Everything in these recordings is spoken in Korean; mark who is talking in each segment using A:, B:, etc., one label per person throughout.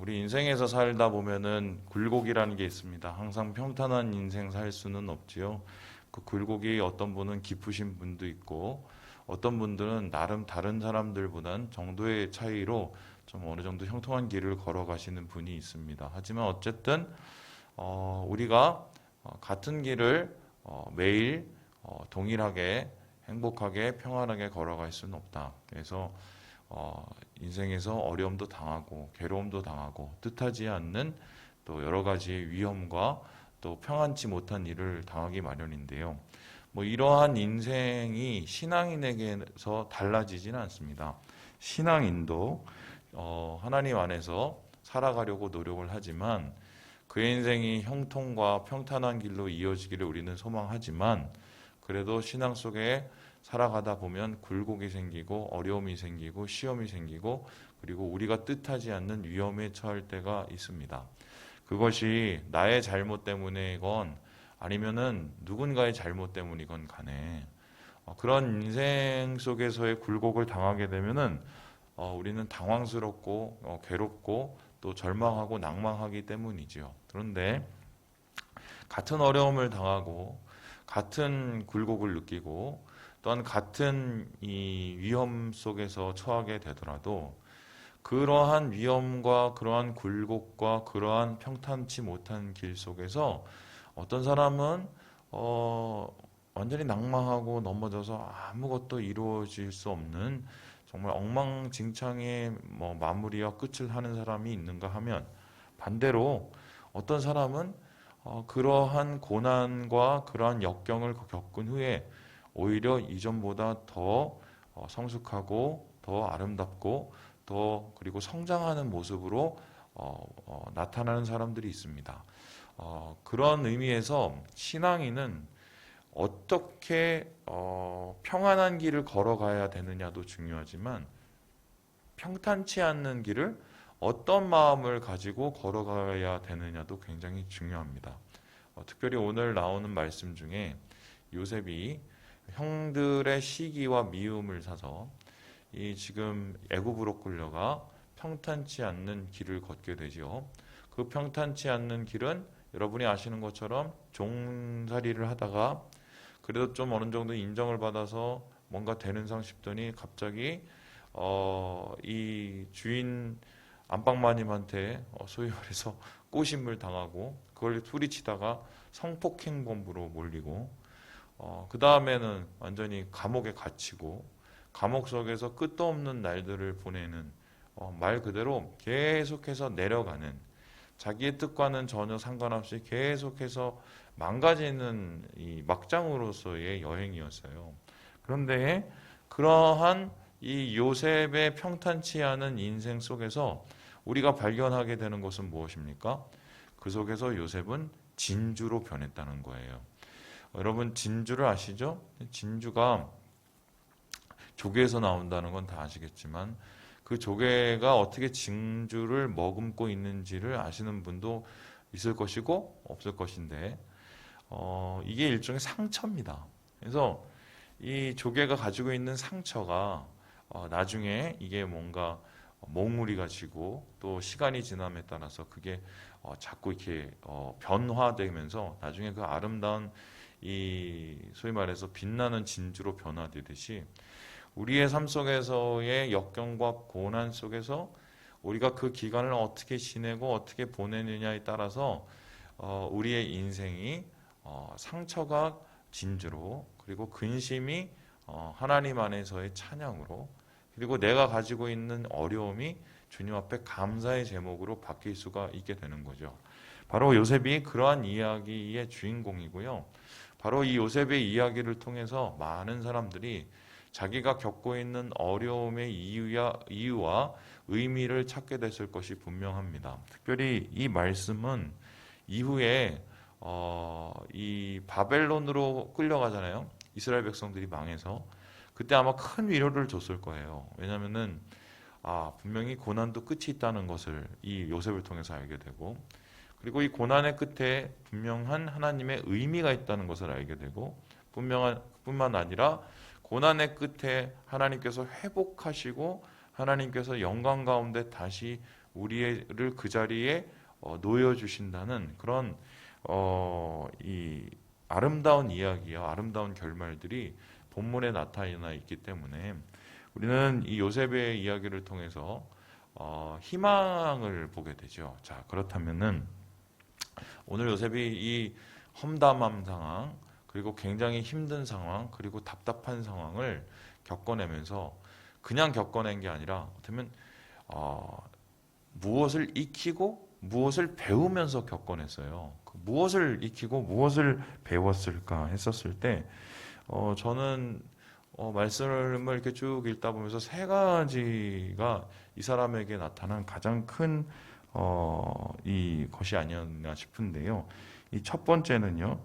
A: 우리 인생에서 살다 보면은 굴곡이라는 게 있습니다. 항상 평탄한 인생 살 수는 없지요. 그 굴곡이 어떤 분은 깊으신 분도 있고 어떤 분들은 나름 다른 사람들보단 정도의 차이로 좀 어느 정도 형통한 길을 걸어가시는 분이 있습니다. 하지만 어쨌든 어, 우리가 어, 같은 길을 어, 매일 어, 동일하게 행복하게 평안하게 걸어갈 수는 없다. 그래서 어, 인생에서 어려움도 당하고 괴로움도 당하고 뜻하지 않는 또 여러 가지 위험과 또 평안치 못한 일을 당하기 마련인데요. 뭐 이러한 인생이 신앙인에게서 달라지지는 않습니다. 신앙인도 어, 하나님 안에서 살아가려고 노력을 하지만 그 인생이 형통과 평탄한 길로 이어지기를 우리는 소망하지만 그래도 신앙 속에 살아가다 보면 굴곡이 생기고 어려움이 생기고 시험이 생기고 그리고 우리가 뜻하지 않는 위험에 처할 때가 있습니다. 그것이 나의 잘못 때문이건 아니면은 누군가의 잘못 때문이건 간에 어, 그런 인생 속에서의 굴곡을 당하게 되면은 어, 우리는 당황스럽고 어, 괴롭고 또 절망하고 낭망하기 때문이지요. 그런데 같은 어려움을 당하고 같은 굴곡을 느끼고 또한 같은 이 위험 속에서 처하게 되더라도 그러한 위험과 그러한 굴곡과 그러한 평탄치 못한 길 속에서 어떤 사람은 어 완전히 낭망하고 넘어져서 아무것도 이루어질 수 없는 정말 엉망진창의 뭐 마무리와 끝을 하는 사람이 있는가 하면 반대로 어떤 사람은 어 그러한 고난과 그러한 역경을 겪은 후에 오히려 이전보다 더 어, 성숙하고 더 아름답고 더 그리고 성장하는 모습으로 어, 어, 나타나는 사람들이 있습니다. 어, 그런 의미에서 신앙인은 어떻게 어, 평안한 길을 걸어가야 되느냐도 중요하지만 평탄치 않는 길을 어떤 마음을 가지고 걸어가야 되느냐도 굉장히 중요합니다. 어, 특별히 오늘 나오는 말씀 중에 요셉이 형들의 시기와 미움을 사서 이 지금 애굽으로 끌려가 평탄치 않는 길을 걷게 되지요. 그 평탄치 않는 길은 여러분이 아시는 것처럼 종살이를 하다가 그래도 좀 어느 정도 인정을 받아서 뭔가 되는 상 싶더니 갑자기 어, 이 주인 안방마님한테 어, 소위 말해서 꼬심을 당하고 그걸 소리치다가 성폭행범으로 몰리고 어, 그 다음에는 완전히 감옥에 갇히고 감옥 속에서 끝도 없는 날들을 보내는 어, 말 그대로 계속해서 내려가는 자기의 뜻과는 전혀 상관없이 계속해서 망가지는 이 막장으로서의 여행이었어요. 그런데 그러한 이 요셉의 평탄치 않은 인생 속에서 우리가 발견하게 되는 것은 무엇입니까? 그 속에서 요셉은 진주로 변했다는 거예요. 여러분 진주를 아시죠? 진주가 조개에서 나온다는 건 다 아시겠지만 그 조개가 어떻게 진주를 머금고 있는지를 아시는 분도 있을 것이고 없을 것인데 어, 이게 일종의 상처입니다. 그래서 이 조개가 가지고 있는 상처가 어, 나중에 이게 뭔가 몽우리가 지고 또 시간이 지남에 따라서 그게 어, 자꾸 이렇게 어, 변화되면서 나중에 그 아름다운 이 소위 말해서 빛나는 진주로 변화되듯이 우리의 삶 속에서의 역경과 고난 속에서 우리가 그 기간을 어떻게 지내고 어떻게 보내느냐에 따라서 어, 우리의 인생이 어, 상처가 진주로 그리고 근심이 어, 하나님 안에서의 찬양으로 그리고 내가 가지고 있는 어려움이 주님 앞에 감사의 제목으로 바뀔 수가 있게 되는 거죠. 바로 요셉이 그러한 이야기의 주인공이고요. 바로 이 요셉의 이야기를 통해서 많은 사람들이 자기가 겪고 있는 어려움의 이유야, 이유와 의미를 찾게 됐을 것이 분명합니다. 특별히 이 말씀은 이후에 어, 이 바벨론으로 끌려가잖아요. 이스라엘 백성들이 망해서 그때 아마 큰 위로를 줬을 거예요. 왜냐하면은 아 분명히 고난도 끝이 있다는 것을 이 요셉을 통해서 알게 되고 그리고 이 고난의 끝에 분명한 하나님의 의미가 있다는 것을 알게 되고 분명한 뿐만 아니라 고난의 끝에 하나님께서 회복하시고 하나님께서 영광 가운데 다시 우리를 그 자리에 어, 놓여 주신다는 그런 어, 이 아름다운 이야기와 아름다운 결말들이 본문에 나타나 있기 때문에 우리는 이 요셉의 이야기를 통해서 어, 희망을 보게 되죠. 자, 그렇다면은 오늘 요셉이 이 험담한 상황, 그리고 굉장히 힘든 상황, 그리고 답답한 상황을 겪어내면서 그냥 겪어낸 게 아니라 어쩌면 어, 무엇을 익히고 무엇을 배우면서 겪어냈어요. 그 무엇을 익히고 무엇을 배웠을까 했었을 때 어, 저는 어, 말씀을 이렇게 쭉 읽다 보면서 세 가지가 이 사람에게 나타난 가장 큰 어, 이 것이 아니었나 싶은데요. 이 첫 번째는요.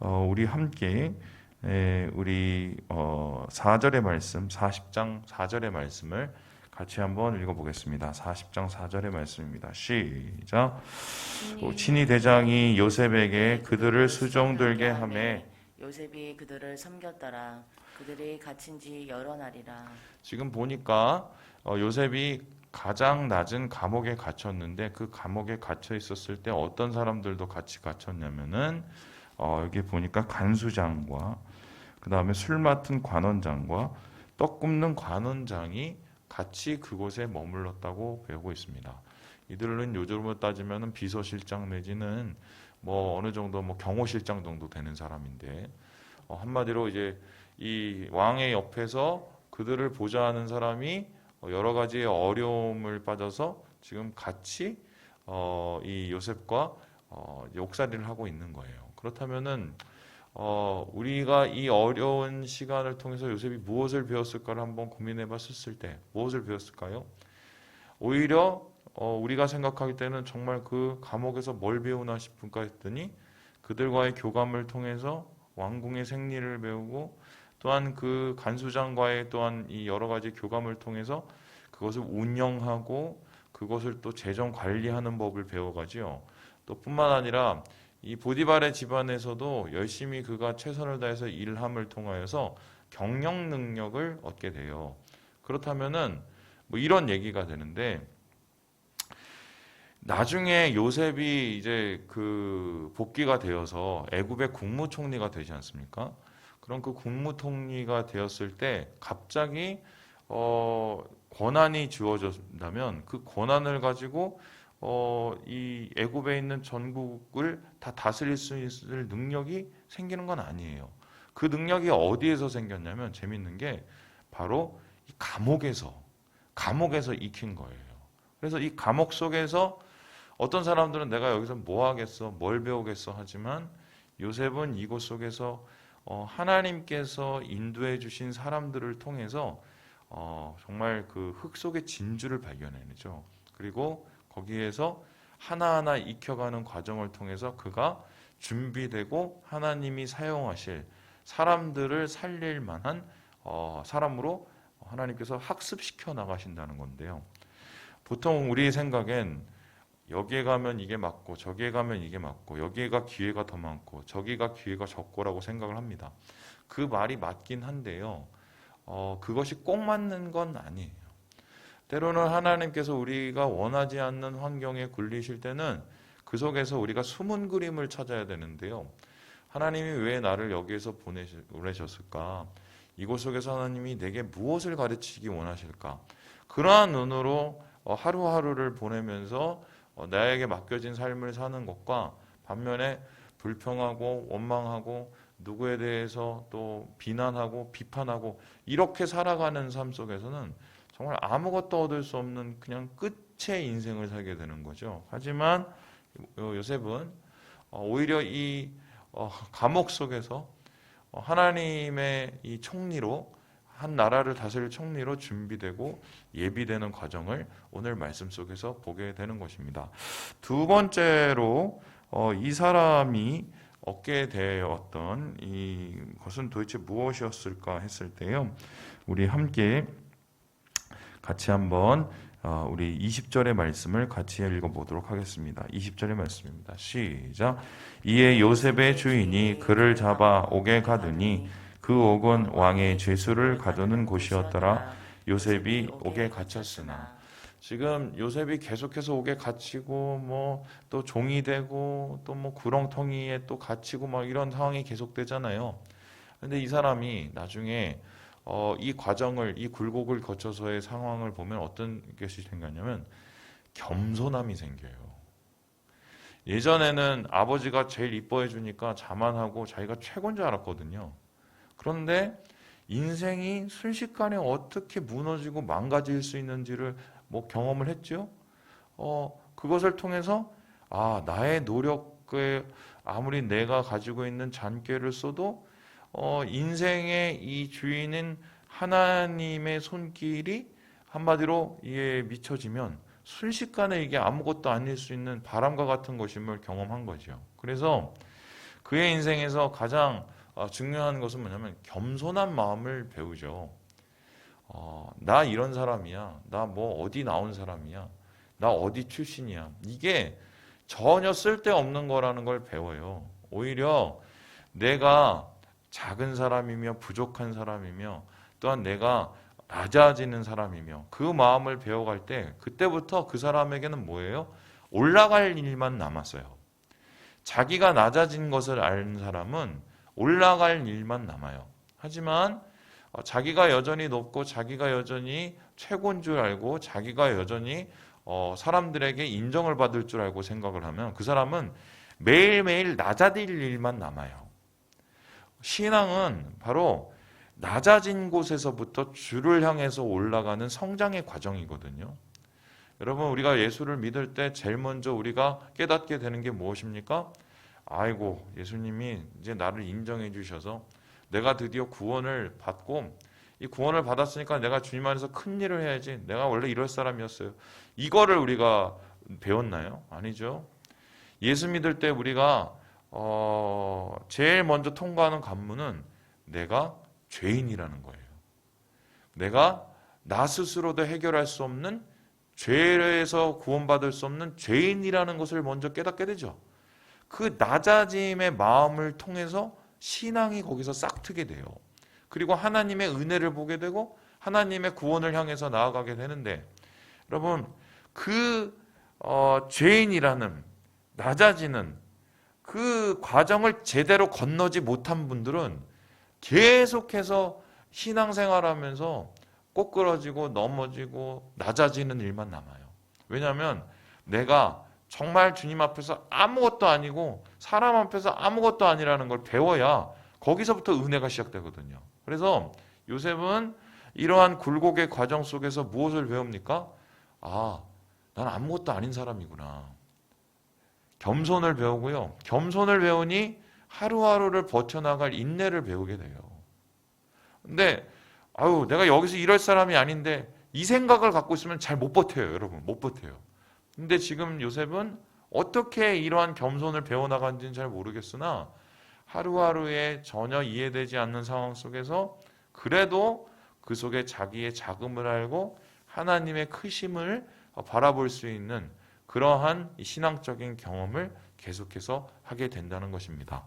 A: 어, 우리 함께 에, 우리 어, 4절의 말씀, 40장 4절의 말씀을 같이 한번 읽어보겠습니다. 40장 4절의 말씀입니다. 시작. 어, 친히 대장이 요셉에게 그들을 수종들게 하매
B: 요셉이 그들을 섬겼더라. 그들이 갇힌 지 여러 날이라.
A: 지금 보니까 어, 요셉이 가장 낮은 감옥에 갇혔는데 그 감옥에 갇혀 있었을 때 어떤 사람들도 같이 갇혔냐면은 어, 여기 보니까 간수장과 그 다음에 술 맡은 관원장과 떡 굽는 관원장이 같이 그곳에 머물렀다고 배우고 있습니다. 이들은 요즘으로 따지면은 비서실장 내지는 뭐 어느 정도 뭐 경호실장 정도 되는 사람인데 어, 한마디로 이제 이 왕의 옆에서 그들을 보좌하는 사람이 어, 여러 가지의 어려움을 빠져서 지금 같이 어, 이 요셉과 어, 옥살이를 하고 있는 거예요. 그렇다면은 어, 우리가 이 어려운 시간을 통해서 요셉이 무엇을 배웠을까를 한번 고민해 봤을 때 무엇을 배웠을까요? 오히려 어, 우리가 생각하기 때는 정말 그 감옥에서 뭘 배우나 싶은가 했더니 그들과의 교감을 통해서 왕궁의 생리를 배우고 또한 그 간수장과의 또한 이 여러 가지 교감을 통해서 그것을 운영하고 그것을 또 재정 관리하는 법을 배워가지요. 또 뿐만 아니라 이 보디발의 집안에서도 열심히 그가 최선을 다해서 일함을 통하여서 경영 능력을 얻게 돼요. 그렇다면은 뭐 이런 얘기가 되는데 나중에 요셉이 이제 그 복귀가 되어서 애굽의 국무총리가 되지 않습니까? 그럼 그 국무총리가 되었을 때 갑자기 어 권한이 주어진다면 그 권한을 가지고 어 이 애굽에 있는 전국을 다 다스릴 수 있을 능력이 생기는 건 아니에요. 그 능력이 어디에서 생겼냐면 재밌는 게 바로 이 감옥에서 감옥에서 익힌 거예요. 그래서 이 감옥 속에서 어떤 사람들은 내가 여기서 뭐 하겠어, 뭘 배우겠어 하지만 요셉은 이곳 속에서 어, 하나님께서 인도해 주신 사람들을 통해서 어, 정말 그 흙 속의 진주를 발견해내죠. 그리고 거기에서 하나하나 익혀가는 과정을 통해서 그가 준비되고 하나님이 사용하실 사람들을 살릴 만한 어, 사람으로 하나님께서 학습시켜 나가신다는 건데요. 보통 우리 생각엔 여기에 가면 이게 맞고 저기에 가면 이게 맞고 여기가 기회가 더 많고 저기가 기회가 적고라고 생각을 합니다. 그 말이 맞긴 한데요. 어, 그것이 꼭 맞는 건 아니에요. 때로는 하나님께서 우리가 원하지 않는 환경에 굴리실 때는 그 속에서 우리가 숨은 그림을 찾아야 되는데요. 하나님이 왜 나를 여기에서 보내셨을까? 이곳 속에서 하나님이 내게 무엇을 가르치기 원하실까? 그러한 눈으로 어, 하루하루를 보내면서 어, 나에게 맡겨진 삶을 사는 것과 반면에 불평하고 원망하고 누구에 대해서 또 비난하고 비판하고 이렇게 살아가는 삶 속에서는 정말 아무것도 얻을 수 없는 그냥 끝의 인생을 살게 되는 거죠. 하지만 요셉은 어, 오히려 이 어, 감옥 속에서 하나님의 이 총리로 한 나라를 다스릴 총리로 준비되고 예비되는 과정을 오늘 말씀 속에서 보게 되는 것입니다. 두 번째로 어, 이 사람이 얻게 되었던 이 것은 도대체 무엇이었을까 했을 때요. 우리 함께 같이 한번 어, 우리 20절의 말씀을 같이 읽어보도록 하겠습니다. 20절의 말씀입니다. 시작. 이에 요셉의 주인이 그를 잡아 옥에 가두니 그 옥은 왕의 죄수를 가두는 곳이었더라. 요셉이 옥에 갇혔으나 지금 요셉이 계속해서 옥에 갇히고 뭐 또 종이 되고 또 뭐 구렁텅이에 또 갇히고 막 이런 상황이 계속되잖아요. 근데 이 사람이 나중에 어, 이 과정을 이 굴곡을 거쳐서의 상황을 보면 어떤 것이 생겼냐면 겸손함이 생겨요. 예전에는 아버지가 제일 이뻐해 주니까 자만하고 자기가 최고인 줄 알았거든요. 그런데 인생이 순식간에 어떻게 무너지고 망가질 수 있는지를 뭐 경험을 했죠. 어, 그것을 통해서 아, 나의 노력에 아무리 내가 가지고 있는 잔꾀를 써도 어, 인생의 이 주인은 하나님의 손길이 한마디로 이에 미쳐지면 순식간에 이게 아무것도 아닐 수 있는 바람과 같은 것임을 경험한 거죠. 그래서 그의 인생에서 가장 어, 중요한 것은 뭐냐면 겸손한 마음을 배우죠. 어, 나 이런 사람이야. 나 뭐 어디 나온 사람이야. 나 어디 출신이야. 이게 전혀 쓸데없는 거라는 걸 배워요. 오히려 내가 작은 사람이며 부족한 사람이며 또한 내가 낮아지는 사람이며 그 마음을 배워갈 때 그때부터 그 사람에게는 뭐예요? 올라갈 일만 남았어요. 자기가 낮아진 것을 아는 사람은 올라갈 일만 남아요. 하지만 어, 자기가 여전히 높고 자기가 여전히 최고인 줄 알고 자기가 여전히 어, 사람들에게 인정을 받을 줄 알고 생각을 하면 그 사람은 매일매일 낮아질 일만 남아요. 신앙은 바로 낮아진 곳에서부터 주를 향해서 올라가는 성장의 과정이거든요. 여러분, 우리가 예수를 믿을 때 제일 먼저 우리가 깨닫게 되는 게 무엇입니까? 아이고, 예수님이 이제 나를 인정해 주셔서 내가 드디어 구원을 받고 이 구원을 받았으니까 내가 주님 안에서 큰 일을 해야지. 내가 원래 이럴 사람이었어요. 이거를 우리가 배웠나요? 아니죠. 예수 믿을 때 우리가 어, 제일 먼저 통과하는 관문은 내가 죄인이라는 거예요. 내가 나 스스로도 해결할 수 없는 죄에서 구원받을 수 없는 죄인이라는 것을 먼저 깨닫게 되죠. 그 낮아짐의 마음을 통해서 신앙이 거기서 싹트게 돼요. 그리고 하나님의 은혜를 보게 되고 하나님의 구원을 향해서 나아가게 되는데 여러분 그 어, 죄인이라는 낮아지는 그 과정을 제대로 건너지 못한 분들은 계속해서 신앙생활하면서 꼬꾸러지고 넘어지고 낮아지는 일만 남아요. 왜냐하면 내가 정말 주님 앞에서 아무것도 아니고 사람 앞에서 아무것도 아니라는 걸 배워야 거기서부터 은혜가 시작되거든요. 그래서 요셉은 이러한 굴곡의 과정 속에서 무엇을 배웁니까? 아, 난 아무것도 아닌 사람이구나. 겸손을 배우고요. 겸손을 배우니 하루하루를 버텨나갈 인내를 배우게 돼요. 근데 아유, 내가 여기서 이럴 사람이 아닌데 이 생각을 갖고 있으면 잘 못 버텨요, 여러분. 못 버텨요. 근데 지금 요셉은 어떻게 이러한 겸손을 배워나간지는 잘 모르겠으나 하루하루에 전혀 이해되지 않는 상황 속에서 그래도 그 속에 자기의 자금을 알고 하나님의 크심을 바라볼 수 있는 그러한 신앙적인 경험을 계속해서 하게 된다는 것입니다.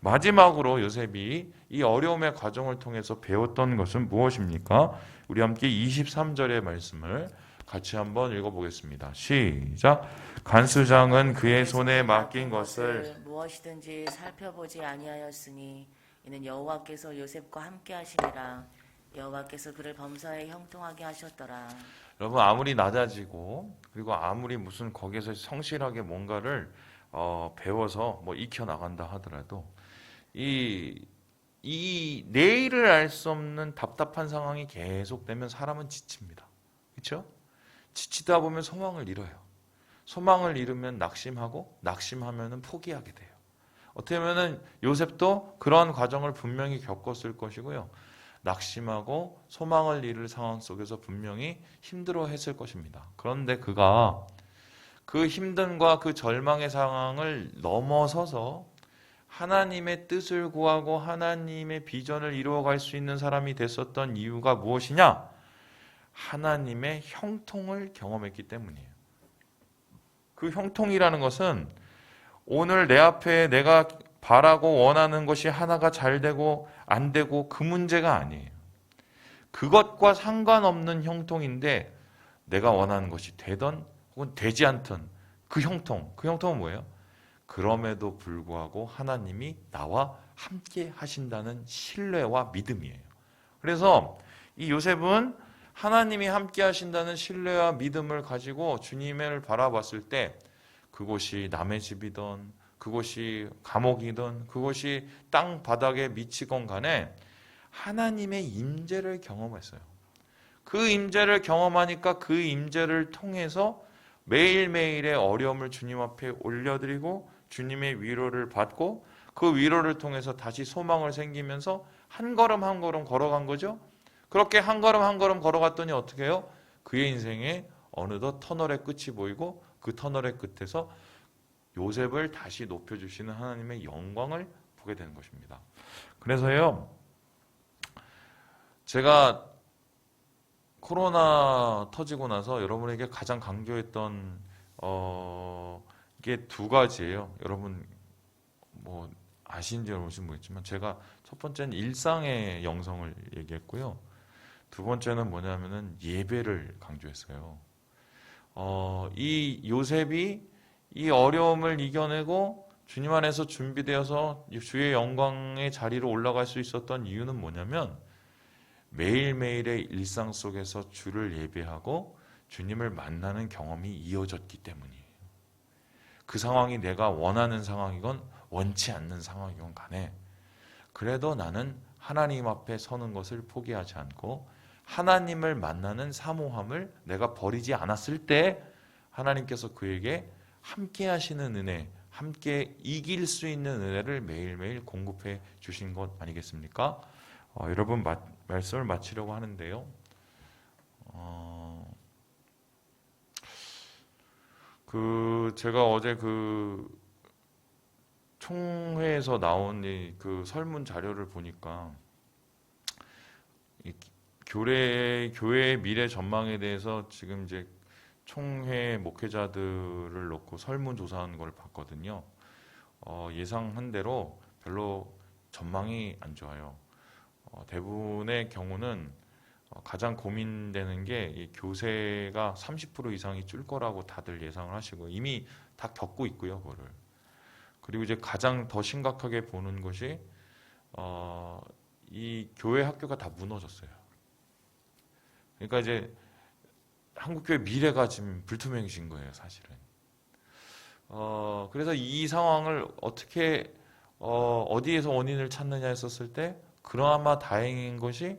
A: 마지막으로 요셉이 이 어려움의 과정을 통해서 배웠던 것은 무엇입니까? 우리 함께 23절의 말씀을 같이 한번 읽어보겠습니다. 시작. 간수장은 그의 손에 맡긴 것을
B: 무엇이든지 살펴보지 아니하였으니 이는 여호와께서 요셉과 함께 하심이라 여호와께서 그를 범사에 형통하게 하셨더라.
A: 여러분 아무리 낮아지고 그리고 아무리 무슨 거기서 성실하게 뭔가를 어, 배워서 뭐 익혀 나간다 하더라도 이, 이 내일을 알 수 없는 답답한 상황이 계속되면 사람은 지칩니다. 그렇죠? 지치다 보면 소망을 잃어요. 소망을 잃으면 낙심하고 낙심하면은 포기하게 돼요. 어떻게 보면은 요셉도 그러한 과정을 분명히 겪었을 것이고요. 낙심하고 소망을 잃을 상황 속에서 분명히 힘들어 했을 것입니다. 그런데 그가 그 힘듦과 그 절망의 상황을 넘어서서 하나님의 뜻을 구하고 하나님의 비전을 이루어갈 수 있는 사람이 됐었던 이유가 무엇이냐? 하나님의 형통을 경험했기 때문이에요. 그 형통이라는 것은 오늘 내 앞에 내가 바라고 원하는 것이 하나가 잘 되고 안 되고 그 문제가 아니에요. 그것과 상관없는 형통인데 내가 원하는 것이 되던 혹은 되지 않던 그 형통, 그 형통은 뭐예요? 그럼에도 불구하고 하나님이 나와 함께 하신다는 신뢰와 믿음이에요. 그래서 이 요셉은 하나님이 함께 하신다는 신뢰와 믿음을 가지고 주님을 바라봤을 때 그곳이 남의 집이든 그곳이 감옥이든 그곳이 땅 바닥에 미치건 간에 하나님의 임재를 경험했어요. 그 임재를 경험하니까 그 임재를 통해서 매일매일의 어려움을 주님 앞에 올려드리고 주님의 위로를 받고 그 위로를 통해서 다시 소망을 생기면서 한 걸음 한 걸음 걸어간 거죠. 그렇게 한 걸음 한 걸음 걸어갔더니 어떻게 해요? 그의 인생에 어느덧 터널의 끝이 보이고 그 터널의 끝에서 요셉을 다시 높여주시는 하나님의 영광을 보게 되는 것입니다. 그래서요, 제가 코로나 터지고 나서 여러분에게 가장 강조했던 어, 이게 두 가지예요. 여러분 뭐 아시는지 모르겠지만 제가 첫 번째는 일상의 영성을 얘기했고요. 두 번째는 뭐냐면은 예배를 강조했어요. 어, 이 요셉이 이 어려움을 이겨내고 주님 안에서 준비되어서 주의 영광의 자리로 올라갈 수 있었던 이유는 뭐냐면 매일매일의 일상 속에서 주를 예배하고 주님을 만나는 경험이 이어졌기 때문이에요. 그 상황이 내가 원하는 상황이건 원치 않는 상황이건 간에 그래도 나는 하나님 앞에 서는 것을 포기하지 않고 하나님을 만나는 사모함을 내가 버리지 않았을 때 하나님께서 그에게 함께 하시는 은혜, 함께 이길 수 있는 은혜를 매일매일 공급해 주신 것 아니겠습니까? 어, 여러분 마, 말씀을 마치려고 하는데요. 어, 그 제가 어제 그 총회에서 나온 이그 설문 자료를 보니까 이 교회 교회의 미래 전망에 대해서 지금 이제 총회 목회자들을 놓고 설문 조사한 걸 봤거든요. 어, 예상한 대로 별로 전망이 안 좋아요. 어, 대부분의 경우는 어, 가장 고민되는 게이 교세가 30% 이상이 줄 거라고 다들 예상을 하시고 이미 다 겪고 있고요, 그거를. 그리고 이제 가장 더 심각하게 보는 것이 어, 이 교회 학교가 다 무너졌어요. 그러니까 이제 한국교회 미래가 지금 불투명해진 거예요, 사실은. 어, 그래서 이 상황을 어떻게 어, 어디에서 원인을 찾느냐 했었을 때 그나마 다행인 것이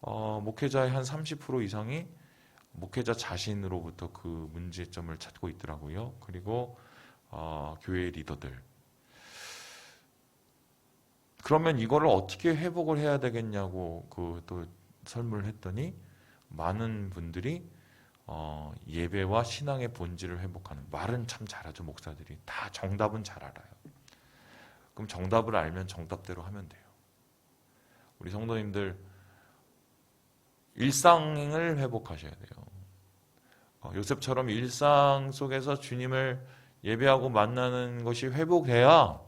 A: 어, 목회자의 한 30% 이상이 목회자 자신으로부터 그 문제점을 찾고 있더라고요. 그리고 어, 교회 리더들. 그러면 이거를 어떻게 회복을 해야 되겠냐고 그 또 설문을 했더니 많은 분들이 어, 예배와 신앙의 본질을 회복하는 말은 참 잘하죠 목사들이 다 정답은 잘 알아요. 그럼 정답을 알면 정답대로 하면 돼요. 우리 성도님들 일상을 회복하셔야 돼요. 어, 요셉처럼 일상 속에서 주님을 예배하고 만나는 것이 회복돼야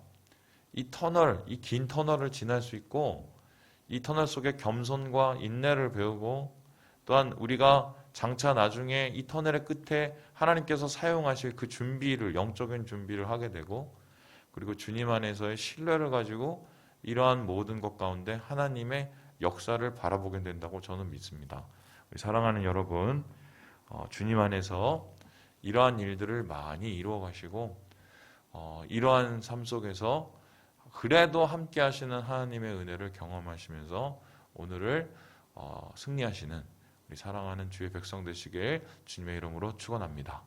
A: 이 터널, 이 긴 터널을 지날 수 있고 이 터널 속에 겸손과 인내를 배우고 또한 우리가 장차 나중에 이 터널의 끝에 하나님께서 사용하실 그 준비를 영적인 준비를 하게 되고 그리고 주님 안에서의 신뢰를 가지고 이러한 모든 것 가운데 하나님의 역사를 바라보게 된다고 저는 믿습니다. 사랑하는 여러분, 어, 주님 안에서 이러한 일들을 많이 이루어 가시고 어, 이러한 삶 속에서 그래도 함께 하시는 하나님의 은혜를 경험하시면서 오늘을 어, 승리하시는 우리 사랑하는 주의 백성 되시길 주님의 이름으로 축원합니다.